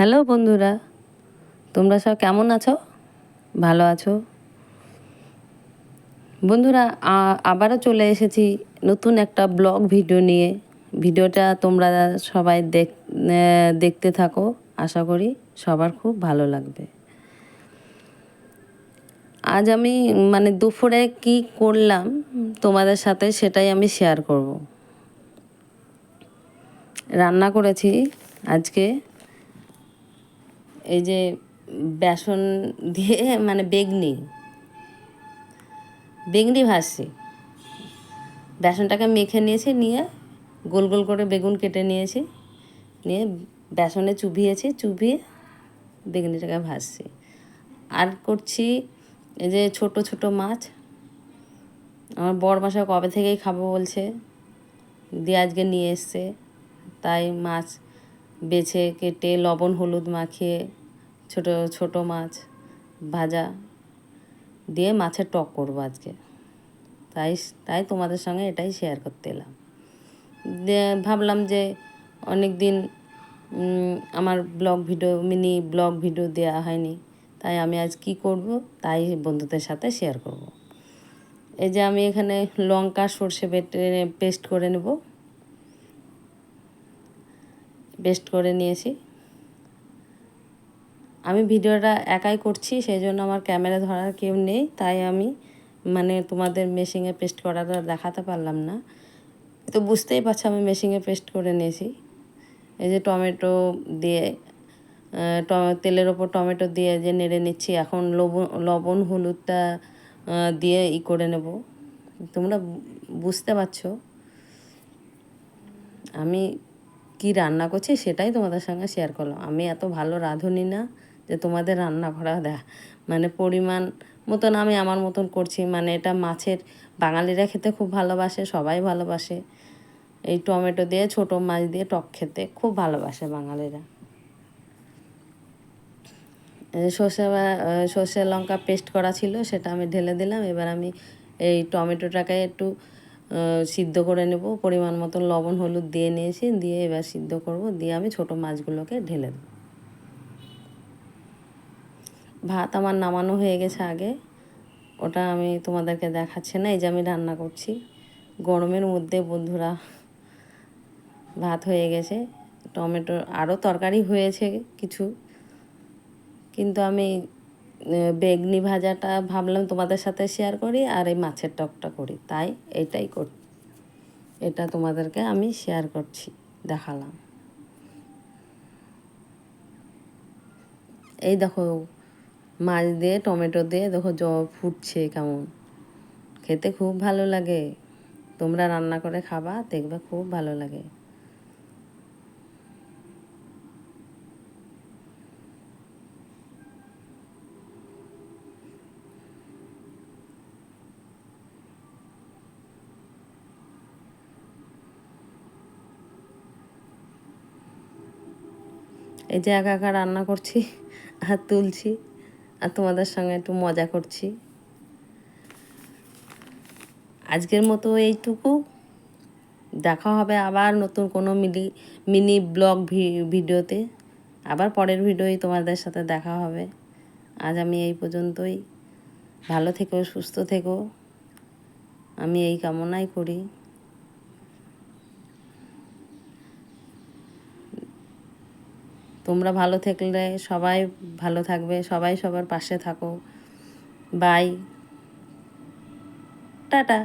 Hello বন্ধুরা, তোমরা সব কেমন আছো? ভালো আছো? বন্ধুরা আবারও চলে এসেছি নতুন একটা ব্লগ ভিডিও নিয়ে। ভিডিওটা তোমরা সবাই দেখ দেখতে থাকো, আশা করি সবার খুব ভালো লাগবে। আজ আমি মানে দুপুরে কি করলাম তোমাদের সাথে সেটাই আমি শেয়ার করব। রান্না করেছি আজকে। এই যে বেসন দিয়ে মানে বেগনি। বেগনি ভাজছি। বেসনটাকে মেখে নিয়েছি, নিয়ে গোল গোল করে বেগুন কেটে নিয়েছি, নিয়ে বেসনে চুবিয়েছি, চুবিয়ে বেগুনিটাকে ভাজছি। আর করছি এই যে ছোট ছোট মাছ। আমার বড় মাসা কবে থেকেই খাব বলছে, দিয়ে আজকে নিয়ে এসছে। তাই মাছ বেছে কেটে লবণ, হলুদ মাখিয়ে ছোট ছোট মাছ ভাজা দিয়ে মাছের টক করব আজকে। তাই তাই তোমাদের সঙ্গে এটাই শেয়ার করতে এলাম। ভাবলাম যে অনেক দিন আমার blog video mini blog video দেওয়া হয়নি। তাই আমি আজ কি করব, তাই বন্ধুদের সাথে শেয়ার করব। এই যে আমি এখানে লঙ্কা, সর্ষে বেটে, পেস্ট করে নেব। পেস্ট করে নিয়েছি। আমি ভিডিওটা একাই করছি সেই জন্য আমার ক্যামেরা ধরার কেউ নেই, তাই আমি মানে তোমাদের মেশিনে পেস্ট করাটা দেখাতে পারলাম না। তো বুঝতেই পারছ আমি মেশিনে পেস্ট করে নিয়েছি। এই যে টমেটো দিয়ে তেলের ওপর টমেটো দিয়ে যে নেড়ে নিচ্ছি, এখন লবণ লবণ, হলুদটা দিয়ে ই করে নেব। তোমরা বুঝতে পারছ? আমি কি রান্না করছি সেটাই তোমাদের সঙ্গে শেয়ার করলাম। আমি এত ভালো রাঁধুনি না। যে তোমাদের রান্না করা দেয়। মানে পরিমাণ মতন আমি আমার মতন করছি। মানে এটা মাছের, বাঙালিরা খেতে খুব ভালোবাসে, সবাই ভালোবাসে। এই টমেটো দিয়ে, ছোট মাছ দিয়ে টক খেতে খুব ভালোবাসে বাঙালিরা। সর্ষে সর্ষে লঙ্কা পেস্ট করা ছিল, সেটা আমি ঢেলে দিলাম। এবার আমি এই টমেটোটাকে একটু সিদ্ধ করে নেব। পরিমাণ মতো লবণ, হলুদ দিয়ে নিয়েছি। দিয়ে এবার সিদ্ধ করব। দিয়ে আমি ছোট মাছগুলোকে ঢেলে দেবো। ভাত আমার নামানো হয়ে গেছে আগে। ওটা আমি তোমাদেরকে দেখাচ্ছি না, এই যে আমি রান্না করছি। গরমের মধ্যে বন্ধুরা, ভাত হয়ে গেছে। টমেটো আরও তরকারি হয়েছে কিছু। কিন্তু আমি বেগনি ভাজাটা ভাবলাম তোমাদের সাথে শেয়ার করি আর এই মাছের টকটা করি। তাই এটাই কর, এটা তোমাদেরকে আমি শেয়ার করছি, দেখালাম। এই দেখো মাছ দিয়ে, টমেটো দিয়ে, দেখো জ ফুটছে কেমন। খেতে খুব ভালো লাগে। তোমরা রান্না করে খাবা, দেখবে খুব ভালো লাগে। এই যে একা একা রান্না করছি আর তুলছি। আর তোমাদের সঙ্গে একটু মজা করছি। আজকের মতো এইটুকু। দেখা হবে আবার নতুন কোনো মিনি মিনি ব্লগ ভিডিওতে। আবার পরের ভিডিওই তোমাদের সাথে দেখা হবে। আজ আমি এই পর্যন্তই। ভালো থেকো, সুস্থ থেকো। আমি এই কামনাই করি। তোমরা ভালো থাকলে সবাই ভালো থাকবে সবাই সবার পাশে থাকো। Bye tata.